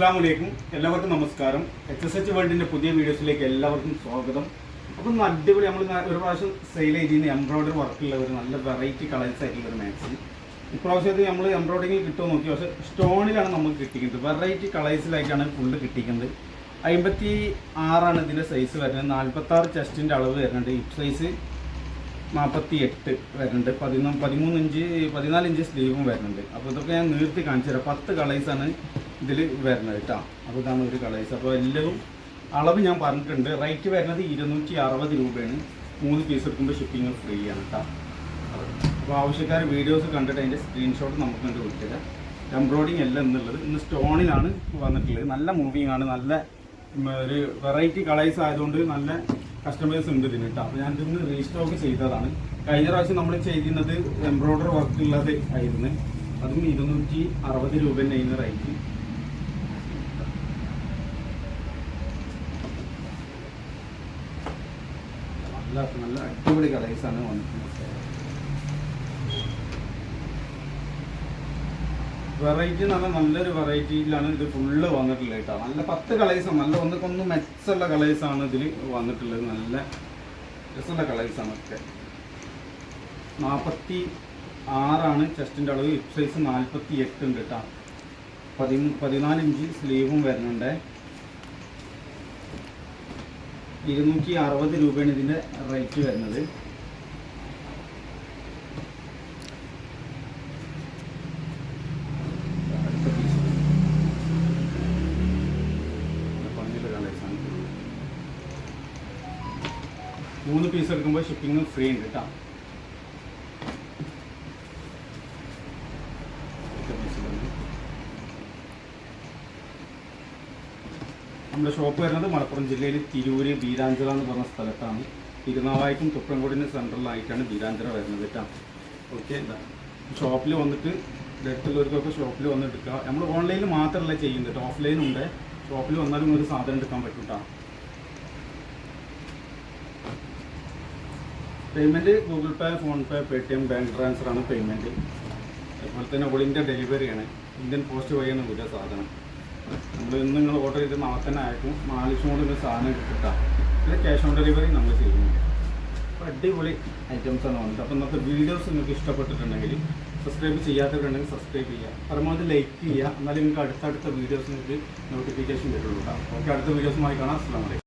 അസ്സാം വലൈക്കും എല്ലാവർക്കും നമസ്കാരം. എച്ച് എസ് എച്ച് വേൾഡിന്റെ പുതിയ വീഡിയോസിലേക്ക് എല്ലാവർക്കും സ്വാഗതം. അപ്പം അടിപൊളി നമ്മൾ ഒരു പ്രാവശ്യം സെയിൽ ചെയ്തിരുന്ന എംബ്രോയിഡറി വർക്കുള്ള ഒരു നല്ല വെറൈറ്റി കളേഴ്സ് ആയിട്ടുള്ള ഒരു മാക്സി ഇപ്രാവശ്യത്തിൽ നമ്മൾ എംബ്രോയിഡിങ്ങിൽ കിട്ടുമോ നോക്കി. പക്ഷേ സ്റ്റോണിലാണ് നമുക്ക് കിട്ടിക്കുന്നത്. Variety കളേഴ്സിലായിട്ടാണ് full കിട്ടിക്കുന്നത്. അമ്പത്തി ആറാണ് ഇതിന്റെ സൈസ് വരുന്നത്. നാൽപ്പത്തി ആറ് ചെസ്റ്റിന്റെ അളവ് വരുന്നുണ്ട്. ഹിപ്പ് സൈസ് നാൽപ്പത്തി എട്ട് വരുന്നുണ്ട്. പതിനൊന്ന് പതിമൂന്ന് ഇഞ്ച് പതിനാല് ഇഞ്ച് സ്ലീവും വരുന്നുണ്ട്. അപ്പോൾ ഇതൊക്കെ ഞാൻ നീർത്തി കാണിച്ചു തരാം പത്ത് കളേഴ്സാണ് ഇതിൽ വരുന്നത് കേട്ടോ. അപ്പോൾ ഇതാണ് ഒരു കളേഴ്സ് അപ്പോൾ എല്ലാം അളവ് ഞാൻ പറഞ്ഞിട്ടുണ്ട്. റേറ്റ് വരുന്നത് ഇരുന്നൂറ്റി അറുപത് രൂപയാണ്. മൂന്ന് പീസ് എടുക്കുമ്പോൾ ഷിപ്പിംഗ് ഫ്രീ ആണ് കേട്ടോ. അപ്പോൾ ആവശ്യക്കാർ വീഡിയോസ് കണ്ടിട്ട് അതിന്റെ സ്ക്രീൻഷോട്ട് നമുക്ക് കണ്ട് കൊടുത്തില്ല എംബ്രോയിഡിങ് അല്ല എന്നുള്ളത് ഇന്ന് സ്റ്റോണിലാണ് വന്നിട്ടുള്ളത്. നല്ല മൂവിങ് ആണ്. നല്ല ഒരു വെറൈറ്റി കളേഴ്സ് ആയതുകൊണ്ട് നല്ല കസ്റ്റമേഴ്സ് ഉണ്ട് ഇതിന് കേട്ടോ. അപ്പോൾ ഞാൻ ഇതിന്ന് റീസ്റ്റോക്ക് ചെയ്തതാണ്. കഴിഞ്ഞ പ്രാവശ്യം നമ്മൾ ചെയ്തിരുന്നത് എംബ്രോയിഡറി വർക്ക് ഉള്ളത് ആയിരുന്നു. അതും ഇരുന്നൂറ്റി അറുപത് രൂപ തന്നെയായിരുന്നു റേറ്റ് നല്ല നല്ല അടിപൊളി കളേഴ്സാണ് വന്നിട്ടുള്ളത്. വെറൈറ്റി എന്ന് നല്ലൊരു വെറൈറ്റിയിലാണ് ഇത് ഫുള്ള് വന്നിട്ടുള്ളത് കേട്ടോ. നല്ല പത്ത് കളേഴ്സാണ് നല്ല ഒന്നുകൊന്ന് മെച്ചമുള്ള കളേഴ്സാണ് ഇതിൽ വന്നിട്ടുള്ളത്. നല്ല രസമുള്ള കളേഴ്സാണ് ഒക്കെ. നാൽപ്പത്തി ആറാണ് ചെസ്റ്റിന്റെ അളവ്. ഹിപ് സൈസ് നാൽപ്പത്തി എട്ട് ഉണ്ട് കേട്ടോ. പതി പതിനാല് ഇഞ്ച് സ്ലീവും വരുന്നുണ്ട്. ഇരുന്നൂറ്റി അറുപത് രൂപയാണ് ഇതിന്റെ റേറ്റ് വരുന്നത്. മൂന്ന് പീസ് എടുക്കുമ്പോൾ ഷിപ്പിംഗ് ഫ്രീ ഉണ്ട് കേട്ടോ അടുത്ത piece ഇതാണ്. നമ്മുടെ ഷോപ്പ് വരുന്നത് മലപ്പുറം ജില്ലയിൽ തിരൂര് ബീരാഞ്ചിറ എന്ന് പറഞ്ഞ സ്ഥലത്താണ്. തിരുനാവായിക്കും തുപ്രംകോടിന്റെ സെൻട്രലായിട്ടാണ് ബീരാഞ്ചിറ വരുന്നത് കേട്ടോ. ഓക്കെ ഷോപ്പിൽ വന്നിട്ട് അടുത്തുള്ളവർക്കൊക്കെ ഷോപ്പിൽ വന്ന് എടുക്കുക നമ്മൾ ഓൺലൈനിൽ മാത്രമല്ല ചെയ്യുന്നത് കേട്ടോ. ഓഫ്ലൈനും ഉണ്ട്. ഷോപ്പിൽ വന്നാലും ഒരു സാധനം എടുക്കാൻ പറ്റും കേട്ടോ. Payment Google Pay PhonePe T M bank transfer ആണ് പേയ്മെന്റ് അതുപോലെ തന്നെ ഓൾ ഡെലിവറിയാണ് ഇന്ത്യൻ പോസ്റ്റ് വഴിയാണ് പുതിയ സാധനം. നമ്മൾ ഇന്ന് നിങ്ങൾ ഓർഡർ ചെയ്ത് നാളെ തന്നെ അയക്കും നാലിശം കൊണ്ട് ഒരു സാധനം കിട്ടാം പിന്നെ ക്യാഷ് ഓൺ ഡെലിവറി നമ്മൾ ചെയ്യുന്നുണ്ട് അപ്പോൾ അടിപൊളി ഐറ്റംസ് ആണ് വന്നത്. അപ്പോൾ ഇന്നത്തെ വീഡിയോസ് നിങ്ങൾക്ക് ഇഷ്ടപ്പെട്ടിട്ടുണ്ടെങ്കിൽ സബ്സ്ക്രൈബ് ചെയ്യാത്തവരുണ്ടെങ്കിൽ സബ്സ്ക്രൈബ് ചെയ്യുക. പരമാവധി ലൈക്ക് ചെയ്യുക. എന്നാലും നിങ്ങൾക്ക് അടുത്തടുത്ത വീഡിയോസ് നിങ്ങൾക്ക് നോട്ടിഫിക്കേഷൻ വരുള്ളൂ കേട്ടോ. ഓക്കെ അടുത്ത വീഡിയോസുമായി കാണാം. അസ്സാം വലൈക്കും